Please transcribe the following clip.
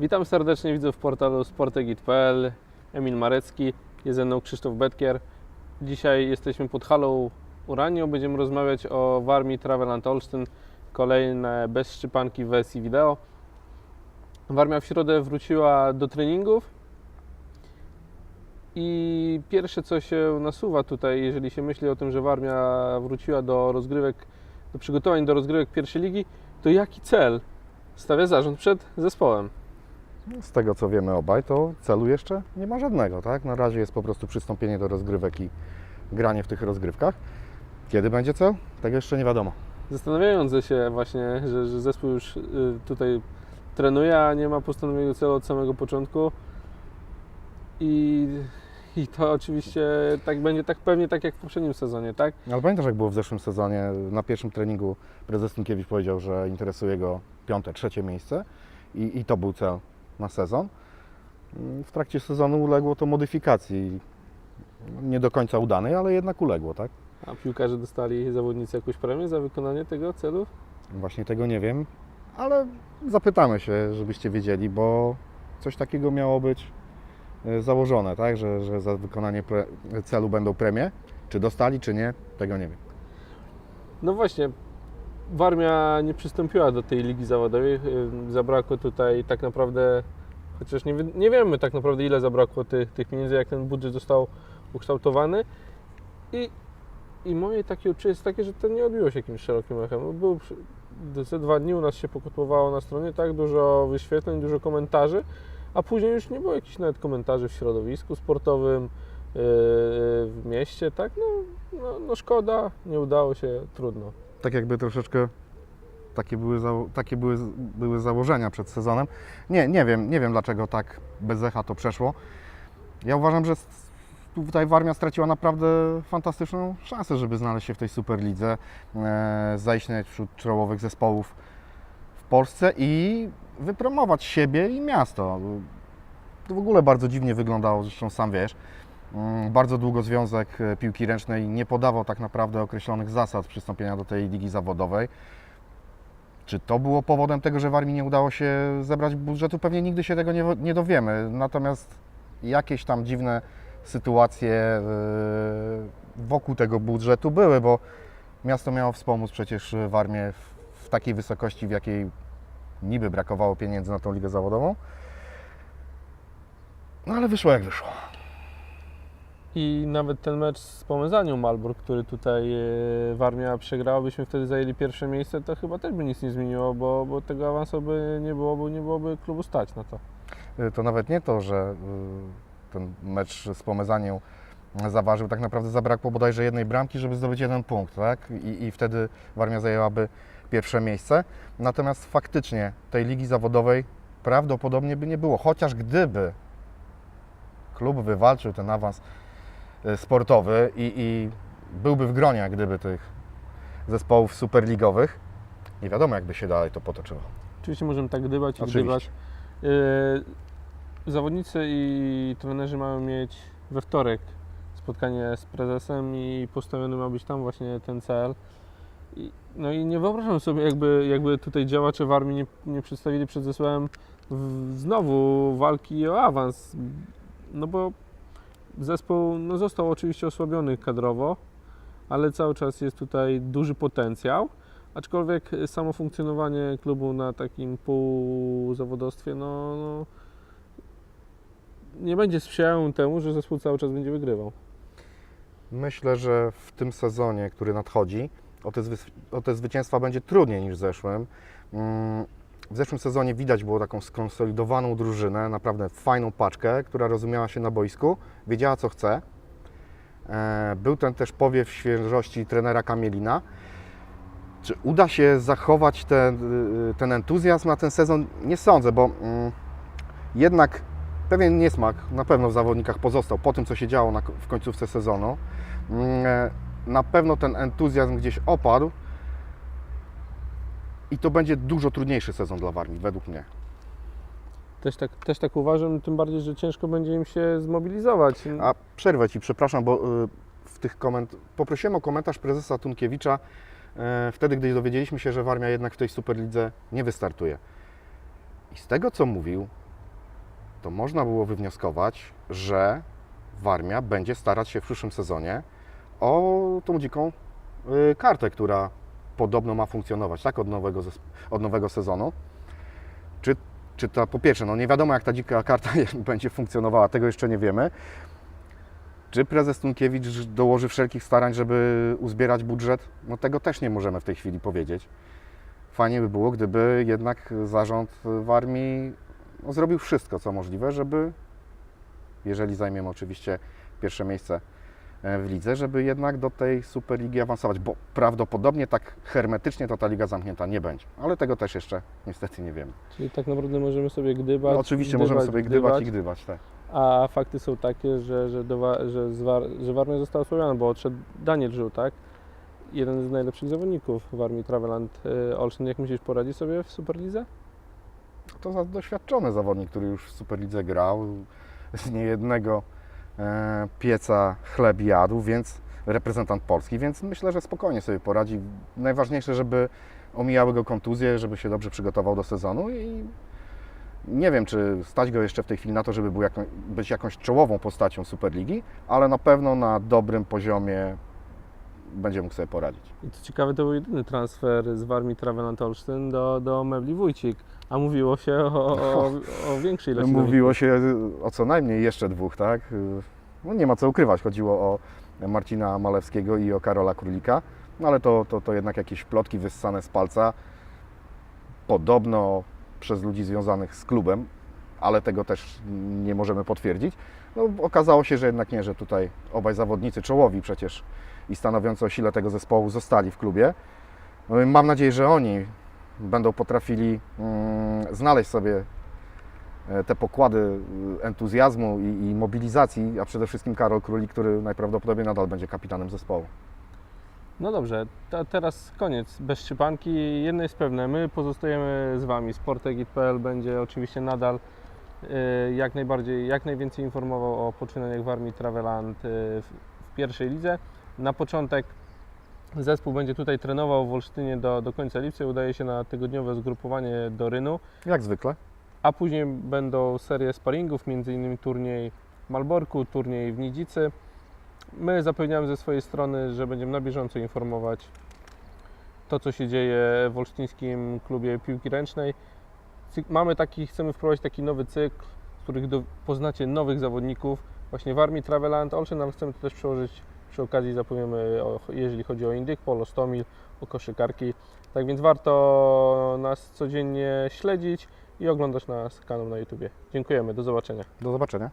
Witam serdecznie widzów portalu sportegit.pl. Emil Marecki, jest ze mną Krzysztof Betkier. Dzisiaj jesteśmy pod halą Uranio. Będziemy rozmawiać o Warmii Traveland Olsztyn. Kolejne bez szczypanki w wersji wideo. Warmia w środę wróciła do treningów. I pierwsze co się nasuwa tutaj, jeżeli się myśli o tym, że Warmia wróciła do rozgrywek, do przygotowań do rozgrywek pierwszej ligi, to jaki cel stawia zarząd przed zespołem? Z tego co wiemy obaj, to celu jeszcze nie ma żadnego, tak? Na razie jest po prostu przystąpienie do rozgrywek i granie w tych rozgrywkach. Kiedy będzie cel? Tego jeszcze nie wiadomo. Zastanawiające się właśnie, że, że zespół już y, tutaj trenuje, a nie ma postanowionego celu od samego początku. I, I to oczywiście tak będzie, tak pewnie tak jak w poprzednim sezonie, tak? Ale pamiętasz jak było w zeszłym sezonie? Na pierwszym treningu prezes Tunkiewicz powiedział, że interesuje go piąte, trzecie miejsce i, i to był cel na sezon. W trakcie sezonu uległo to modyfikacji. Nie do końca udanej, ale jednak uległo, tak? A piłkarze dostali zawodnicy jakąś premię za wykonanie tego celu? Właśnie tego nie wiem, ale zapytamy się, żebyście wiedzieli, bo coś takiego miało być e, założone, tak? Że, że za wykonanie celu będą premie. Czy dostali, czy nie, tego nie wiem. No właśnie, Warmia nie przystąpiła do tej ligi zawodowej. y, Zabrakło tutaj tak naprawdę, chociaż nie, nie wiemy tak naprawdę ile zabrakło tych, tych pieniędzy, jak ten budżet został ukształtowany. I, i moje takie odczucie jest takie, że to nie odbiło się jakimś szerokim echem. Był ze dwa dni u nas się pokotłowało na stronie, tak, dużo wyświetleń, dużo komentarzy, a później już nie było jakichś nawet komentarzy w środowisku sportowym, yy, w mieście, tak, no, no, no szkoda, nie udało się, trudno. Tak jakby troszeczkę takie były, takie były, były założenia przed sezonem. Nie, nie wiem, nie wiem dlaczego tak bez echa to przeszło. Ja uważam, że tutaj Warmia straciła naprawdę fantastyczną szansę, żeby znaleźć się w tej Superlidze, e, zajść wśród czołowych zespołów w Polsce i wypromować siebie i miasto. To w ogóle bardzo dziwnie wyglądało, zresztą sam wiesz. Mm, Bardzo długo Związek e, Piłki Ręcznej nie podawał tak naprawdę określonych zasad przystąpienia do tej ligi zawodowej. Czy to było powodem tego, że w Armii nie udało się zebrać budżetu? Pewnie nigdy się tego nie, nie dowiemy. Natomiast jakieś tam dziwne sytuacje e, wokół tego budżetu były, bo miasto miało wspomóc przecież w Armię w, w takiej wysokości, w jakiej niby brakowało pieniędzy na tą ligę zawodową. No ale wyszło jak wyszło. I nawet ten mecz z Pomezanią Malbork, który tutaj e, Warmia przegrała, byśmy wtedy zajęli pierwsze miejsce, to chyba też by nic nie zmieniło, bo, bo tego awansu by nie było, bo nie byłoby klubu stać na to. Y, to nawet nie to, że y, ten mecz z Pomezanią zaważył, tak naprawdę zabrakło bodajże jednej bramki, żeby zdobyć jeden punkt, tak? I, i wtedy Warmia zajęłaby pierwsze miejsce. Natomiast faktycznie tej ligi zawodowej prawdopodobnie by nie było, chociaż gdyby klub wywalczył ten awans sportowy i, i byłby w gronie, gdyby tych zespołów superligowych, nie wiadomo, jakby się dalej to potoczyło. Oczywiście możemy tak gdybać i Oczywiście. gdybać. E, Zawodnicy i trenerzy mają mieć we wtorek spotkanie z prezesem i postawiony ma być tam właśnie ten cel. I, no i nie wyobrażam sobie, jakby, jakby tutaj działacze w armii nie, nie przedstawili przed zespołem w, znowu walki o awans. No bo zespół no został oczywiście osłabiony kadrowo, ale cały czas jest tutaj duży potencjał. Aczkolwiek samo funkcjonowanie klubu na takim półzawodowstwie no, no, nie będzie sprzyjało temu, że zespół cały czas będzie wygrywał. Myślę, że w tym sezonie, który nadchodzi, o te, zwy- o te zwycięstwa będzie trudniej niż w zeszłym. Mm, W zeszłym sezonie widać było taką skonsolidowaną drużynę, naprawdę fajną paczkę, która rozumiała się na boisku, wiedziała co chce. E, Był ten też powiew świeżości trenera Kamielina. Czy uda się zachować ten, y, ten entuzjazm na ten sezon? Nie sądzę, bo mm, jednak pewien niesmak na pewno w zawodnikach pozostał po tym, co się działo na, w końcówce sezonu. Mm, e, Na pewno ten entuzjazm gdzieś opadł i to będzie dużo trudniejszy sezon dla Warmii, według mnie. Też tak, też tak uważam, tym bardziej, że ciężko będzie im się zmobilizować. A przerwę Ci, przepraszam, bo y, w tych koment... poprosiłem o komentarz prezesa Tunkiewicza e, wtedy, gdy dowiedzieliśmy się, że Warmia jednak w tej Superlidze nie wystartuje. I z tego, co mówił, to można było wywnioskować, że Warmia będzie starać się w przyszłym sezonie o tą dziką y, kartę, która podobno ma funkcjonować, tak, od nowego, od nowego sezonu. Czy, czy ta, po pierwsze, no nie wiadomo jak ta dzika karta będzie funkcjonowała, tego jeszcze nie wiemy. Czy prezes Tunkiewicz dołoży wszelkich starań, żeby uzbierać budżet? No tego też nie możemy w tej chwili powiedzieć. Fajnie by było, gdyby jednak zarząd w armii no, zrobił wszystko, co możliwe, żeby, jeżeli zajmiemy oczywiście pierwsze miejsce w lidze, żeby jednak do tej Superligi awansować, bo prawdopodobnie tak hermetycznie to ta liga zamknięta nie będzie. Ale tego też jeszcze niestety nie wiemy. Czyli tak naprawdę możemy sobie gdybać. No, oczywiście możemy sobie gdybać i gdybać, tak. A fakty są takie, że, że, do, że, z War, że Warmia została osłabiona, bo odszedł Daniel Żył, tak? Jeden z najlepszych zawodników w Armii Traveland y, Olsztyn. Jak myślisz, poradzi sobie w Superlidze? To za doświadczony zawodnik, który już w Superlidze grał, z niejednego e, pieca chleb jadł, więc reprezentant Polski, więc myślę, że spokojnie sobie poradzi. Najważniejsze, żeby omijały go kontuzje, żeby się dobrze przygotował do sezonu i nie wiem, czy stać go jeszcze w tej chwili na to, żeby był jako, być jakąś czołową postacią Superligi, ale na pewno na dobrym poziomie będzie mógł sobie poradzić. I co ciekawe, to był jedyny transfer z Warmii Traveland Olsztyn do, do Mebli Wójcik, a mówiło się o, o, o większej ilości Mówiło się o co najmniej jeszcze dwóch, tak? No nie ma co ukrywać, chodziło o Marcina Malewskiego i o Karola Królika, no ale to, to, to jednak jakieś plotki wyssane z palca, podobno przez ludzi związanych z klubem, ale tego też nie możemy potwierdzić. No, okazało się, że jednak nie, że tutaj obaj zawodnicy czołowi przecież i stanowiący o sile tego zespołu zostali w klubie. No mam nadzieję, że oni będą potrafili mm, znaleźć sobie e, te pokłady y, entuzjazmu i, i mobilizacji, a przede wszystkim Karol Królik, który najprawdopodobniej nadal będzie kapitanem zespołu. No dobrze, to teraz koniec bez szczypanki. Jedno jest pewne, my pozostajemy z Wami. Sportegit.pl będzie oczywiście nadal y, jak najbardziej, jak najwięcej informował o poczynaniach w Armii Traveland w pierwszej lidze. Na początek zespół będzie tutaj trenował w Olsztynie do, do końca lipca. Udaje się na tygodniowe zgrupowanie do Rynu. Jak zwykle. A później będą serie sparingów, m.in. turniej w Malborku, turniej w Nidzicy. My zapewniamy ze swojej strony, że będziemy na bieżąco informować to, co się dzieje w Olsztyńskim Klubie Piłki Ręcznej. Mamy taki, chcemy wprowadzić taki nowy cykl, w których do, poznacie nowych zawodników właśnie w Armii Traveland Olsztyn, ale chcemy to też przełożyć przy okazji, zapowiemy, o, jeżeli chodzi o Indyk, Polo, Stomil, o koszykarki. Tak więc warto nas codziennie śledzić i oglądać nasz kanał na YouTube. Dziękujemy, do zobaczenia. Do zobaczenia.